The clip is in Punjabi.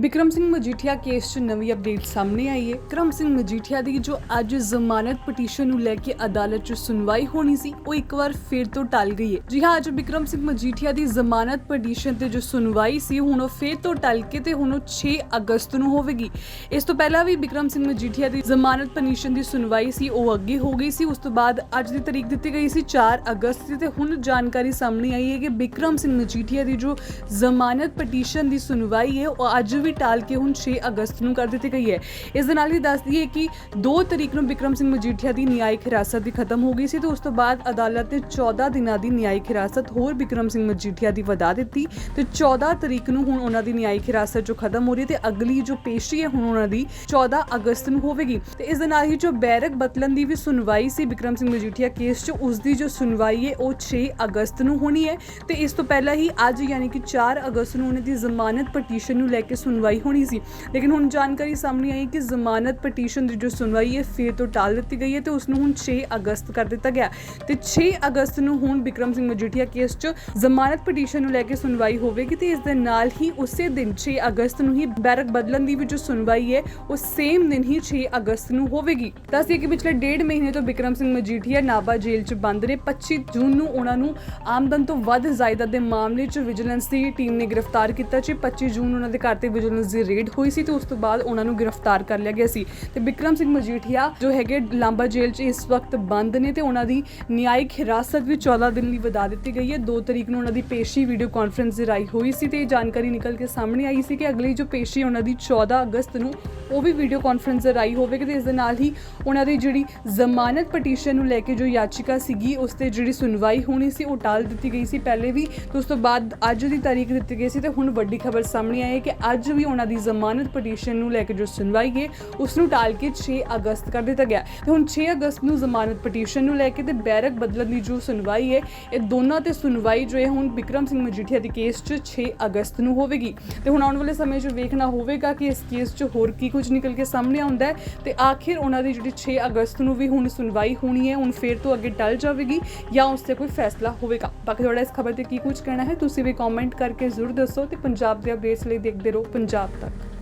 ਬਿਕਰਮ ਸਿੰਘ ਮਜੀਠੀਆ ਕੇਸ 'ਚ ਨਵੀਂ ਅਪਡੇਟ ਸਾਹਮਣੇ ਆਈ ਹੈ। ਵਿਕਰਮ ਸਿੰਘ ਮਜੀਠੀਆ ਦੀ ਜੋ ਅੱਜ ਜ਼ਮਾਨਤ ਪਟੀਸ਼ਨ ਨੂੰ ਲੈ ਕੇ ਅਦਾਲਤ 'ਚ ਸੁਣਵਾਈ ਹੋਣੀ ਸੀ, ਉਹ ਇੱਕ ਵਾਰ ਫਿਰ ਤੋਂ ਟਲ ਗਈ ਹੈ। ਜੀ ਹਾਂ, ਅੱਜ ਵਿਕਰਮ ਸਿੰਘ ਮਜੀਠੀਆ ਦੀ ਜ਼ਮਾਨਤ ਪਟੀਸ਼ਨ ਤੇ ਜੋ ਸੁਣਵਾਈ ਸੀ, ਹੁਣ ਉਹ ਫਿਰ ਤੋਂ ਟਲ ਕੇ ਤੇ ਹੁਣ ਉਹ 6 ਅਗਸਤ ਨੂੰ ਹੋਵੇਗੀ। ਇਸ ਤੋਂ ਪਹਿਲਾਂ ਵੀ ਬਿਕਰਮ ਸਿੰਘ ਮਜੀਠੀਆ ਦੀ ਜ਼ਮਾਨਤ ਪਟੀਸ਼ਨ ਦੀ ਸੁਣਵਾਈ ਸੀ, ਉਹ ਅੱਗੇ ਹੋ ਗਈ ਸੀ। ਉਸ ਤੋਂ ਬਾਅਦ ਅੱਜ ਦੀ ਤਾਰੀਖ ਦਿੱਤੀ ਗਈ ਸੀ 4 ਅਗਸਤ ਦੀ ਤੇ ਹੁਣ ਜਾਣਕਾਰੀ ਸਾਹਮਣੇ ਆਈ ਹੈ ਕਿ ਬਿਕਰਮ ਸਿੰਘ ਮਜੀਠੀਆ ਦੀ ਜੋ ਜ਼ਮਾਨਤ ਪਟੀਸ਼ਨ ਦੀ ਸੁਣਵਾਈ ਹੈ, ਉਹ ਅੱਜ ਵੀ ਟਾਲ ਕੇ ਹੁਣ 6 ਅਗਸਤ ਨੂੰ ਕਰ ਦਿੱਤੀ ਗਈ ਹੈ। ਇਸ ਦੇ ਨਾਲ ਹੀ ਦੱਸ ਦਈਏ ਕਿ 2 ਤਰੀਕ ਨੂੰ ਵਿਕਰਮ ਸਿੰਘ ਮਜੀਠੀਆ ਦੀ ਨਿਆਇਕ ਹਿਰਾਸਤ ਦੀ ਖਤਮ ਹੋ ਗਈ ਸੀ ਤੇ ਉਸ ਤੋਂ ਬਾਅਦ ਅਦਾਲਤ ਨੇ 14 ਦਿਨਾਂ ਦੀ ਨਿਆਇਕ ਹਿਰਾਸਤ ਹੋਰ ਵਿਕਰਮ ਸਿੰਘ ਮਜੀਠੀਆ ਦੀ ਵਧਾ ਦਿੱਤੀ ਤੇ 14 ਤਰੀਕ ਨੂੰ ਹੁਣ ਉਹਨਾਂ ਦੀ ਨਿਆਇਕ ਹਿਰਾਸਤ ਜੋ ਖਤਮ ਹੋ ਰਹੀ ਤੇ ਅਗਲੀ ਜੋ ਪੇਸ਼ੀ ਹੈ ਹੁਣ ਉਹਨਾਂ ਦੀ 14 ਅਗਸਤ ਨੂੰ ਹੋਵੇਗੀ। ਤੇ ਇਸ ਦੇ ਨਾਲ ਹੀ ਜੋ ਬੈਰਕ ਬਤਲਨ ਦੀ ਵੀ ਸੁਣਵਾਈ ਸੀ ਵਿਕਰਮ ਸਿੰਘ ਮਜੀਠੀਆ ਕੇਸ 'ਚ, ਉਸ ਦੀ ਜੋ ਸੁਣਵਾਈ ਹੈ ਉਹ 6 ਅਗਸਤ ਨੂੰ ਹੋਣੀ ਹੈ ਤੇ ਇਸ ਤੋਂ ਪਹਿਲਾਂ ਹੀ ਅੱਜ ਯਾਨੀ ਕਿ 4 ਅਗਸਤ ਨੂੰ ਉਹਨਾਂ ਦੀ ਜ਼ਮਾਨਤ ਪਟੀਸ਼ਨ ਨੂੰ ਲੈ ਕੇ ਸੁਣਵਾਈ ਹੋਣੀ ਸੀ। ਲੇਕਿਨ ਹੁਣ ਜਾਣਕਾਰੀ ਸਾਹਮਣੇ ਆਈ ਕਿ ਜ਼ਮਾਨਤ ਪਟੀਸ਼ਨ ਦੀ ਜੋ ਸੁਣਵਾਈ ਹੈ, ਫਿਰ ਤੋਂ ਟਾਲ ਦਿੱਤੀ ਗਈ ਹੈ ਤੇ ਉਸ ਨੂੰ ਹੁਣ 6 ਅਗਸਤ ਕਰ ਦਿੱਤਾ ਗਿਆ। ਤੇ 6 ਅਗਸਤ ਨੂੰ ਹੁਣ ਵਿਕਰਮ ਸਿੰਘ ਮਜੀਠੀਆ ਕੇਸ 'ਚ ਜ਼ਮਾਨਤ ਪਟੀਸ਼ਨ ਨੂੰ ਲੈ ਕੇ ਸੁਣਵਾਈ ਹੋਵੇਗੀ ਤੇ ਇਸ ਦੇ ਨਾਲ ਹੀ ਉਸੇ ਦਿਨ 6 ਅਗਸਤ ਨੂੰ ਹੀ ਬੈਰਕ ਬਦਲਣ ਦੀ ਵੀ ਜੋ ਸੁਣਵਾਈ ਹੈ, ਉਹ ਸੇਮ ਦਿਨ ਹੀ 6 ਅਗਸਤ ਨੂੰ ਹੋਵੇਗੀ। ਦੱਸਦੇ ਕਿ ਪਿਛਲੇ ਡੇਢ ਮਹੀਨੇ ਤੋਂ ਬਿਕਰਮ ਸਿੰਘ ਮਜੀਠੀਆ ਨਾਭਾ ਜੇਲ੍ਹ 'ਚ ਬੰਦ ਨੇ 25 ਜੂਨ ਨੂੰ ਉਹਨਾਂ ਨੂੰ ਆਮਦਨ ਤੋਂ ਵੱਧ ਜਾਇਦਾਦ ਦੇ ਮਾਮਲੇ 'ਚ ਵਿਜੀਲੈਂਸ ਦੀ ਟੀਮ ਨੇ ਗ੍ਰਿਫਤਾਰ ਕੀਤਾ ਸੀ। 25 ਜੂਨ ਉਹਨਾਂ ਦੇ ਘਰ ਤੇ ਵਿਜੀਲੈਂਸ ਦੀ ਰੇਡ ਹੋਈ ਸੀ ਤੇ ਉਸ ਤੋਂ ਬਾਅਦ ਉਹਨਾਂ ਨੂੰ ਗ੍ਰਿਫਤਾਰ ਕਰ ਲਿਆ ਗਿਆ ਸੀ। ਤੇ ਬਿਕਰਮ ਸਿੰਘ ਮਜੀਠੀਆ ਜੋ ਹੈਗੇ ਲਾਂਬਾ ਜੇਲ੍ਹ 'ਚ ਇਸ ਵਕਤ ਬੰਦ ਨੇ ਤੇ ਉਹਨਾਂ ਦੀ ਨਿਆਇਕ ਹਿਰਾਸਤ ਵੀ 14 ਦਿਨ ਲਈ ਵਧਾ ਦਿੱਤੀ ਗਈ ਹੈ। 2 ਤਰੀਕ ਨੂੰ ਉਹਨਾਂ ਦੀ ਪੇਸ਼ੀ ਵੀਡੀਓ ਕਾਨਫਰੰਸ ਦੇ ਰਾਹੀਂ ਹੋਈ ਸੀ ਤੇ ਇਹ ਜਾਣਕਾਰੀ ਨਿਕਲ ਕੇ ਸਾਹਮਣੇ ਆਈ ਸੀ ਕਿ ਅਗਲੀ ਜੋ ਪੇਸ਼ੀ ਉਹਨਾਂ ਦੀ 14 ਅਗਸਤ ਨੂੰ ਉਹ ਵੀ ਵੀਡੀਓ ਕਾਨਫਰੰਸ ਦੇ ਰਾਹੀਂ ਹੋਵੇਗੀ ਤੇ ਇਸ ਦੇ ਨਾਲ ਹੀ ਉਹਨਾਂ ਦੀ ਜਿਹੜੀ ਜ਼ਮਾਨਤ ਪਟੀਸ਼ਨ ਨੂੰ ਲੈ ਕੇ ਜੋ ਯਾਚਿਕਾ ਸੀਗੀ, ਉਸ ਤੇ ਜਿਹੜੀ ਸੁਣਵਾਈ ਹੋਣੀ ਸੀ, ਉਹ ਟਾਲ ਦਿੱਤੀ ਗਈ ਸੀ। ਪਹਿਲੇ ਵੀ ਤੇ ਉਸ ਤੋਂ ਬਾਅਦ ਅੱਜ ਦੀ ਤਾਰੀਖ ਦਿੱਤੀ ਗਈ ਸੀ ਤੇ ਹੁਣ ਵੱਡੀ ਖਬਰ ਸਾਹਮਣੇ ਆਈ ਹੈ ਕਿ ਅੱਜ ਵੀ ਉਹਨਾਂ ਦੀ ਜ਼ਮਾਨਤ ਪਟੀਸ਼ਨ ਨੂੰ ਲੈ ਕੇ ਜੋ ਸੁਣਵਾਈ ਹੈ ਉਸ ਨੂੰ ਟਾਲ ਕੇ 6 ਅਗਸਤ ਕਰ ਦਿੱਤਾ ਗਿਆ। ਤੇ ਹੁਣ 6 ਅਗਸਤ ਨੂੰ ਜ਼ਮਾਨਤ ਪਟੀਸ਼ਨ ਨੂੰ ਲੈ ਕੇ ਤੇ ਬੈਰਕ ਬਦਲਣ ਦੀ ਜੋ ਸੁਣਵਾਈ ਹੈ, ਇਹ ਦੋਨਾਂ ਤੇ ਸੁਣਵਾਈ ਜੋ ਹੈ, ਹੁਣ ਵਿਕਰਮ ਸਿੰਘ ਮਜੀਠੀਆ ਦੀ ਕੇਸ 'ਚ 6 ਅਗਸਤ ਨੂੰ ਹੋਵੇਗੀ। ਤੇ ਹੁਣ ਆਉਣ ਵਾਲੇ ਸਮੇਂ 'ਚ ਵੇਖਣਾ ਹੋਵੇਗਾ ਕਿ ਇਸ ਕੇਸ 'ਚ ਹੋਰ ਕੀ ਕੁਝ ਨਿਕਲ ਕੇ ਸਾਹਮਣੇ ਆਉਂਦਾ ਹੈ ਤੇ ਆਖਿਰ ਉਹਨਾਂ ਦੀ ਜਿਹੜੀ 6 ਅਗਸਤ ਨੂੰ ਵੀ ਹੁਣ ਸੁਣਵਾਈ ਹੋਣੀ ਹੈ, ਹੁਣ ਫੇਰ ਤੋਂ ਅੱਗੇ ਟਲ ਜਾਵੇਗੀ ਜਾਂ ਉਸ ਤੇ ਕੋਈ ਫੈਸਲਾ ਹੋਵੇਗਾ। ਬਾਕੀ ਤੁਹਾਡਾ ਇਸ ਖਬਰ ਤੇ ਕੀ ਕੁਝ ਕਹਿਣਾ ਹੈ, ਤੁਸੀਂ ਵੀ ਕਮੈਂਟ ਕਰਕੇ ਜ਼ਰੂਰ ਦੱਸੋ ਤੇ ਪੰਜਾਬ ਦੇ ਅਪਡੇਟਸ ਲਈ ਦੇਖਦੇ ਰਹੋ। ਪੰਜਾਬ ਤੱਕ।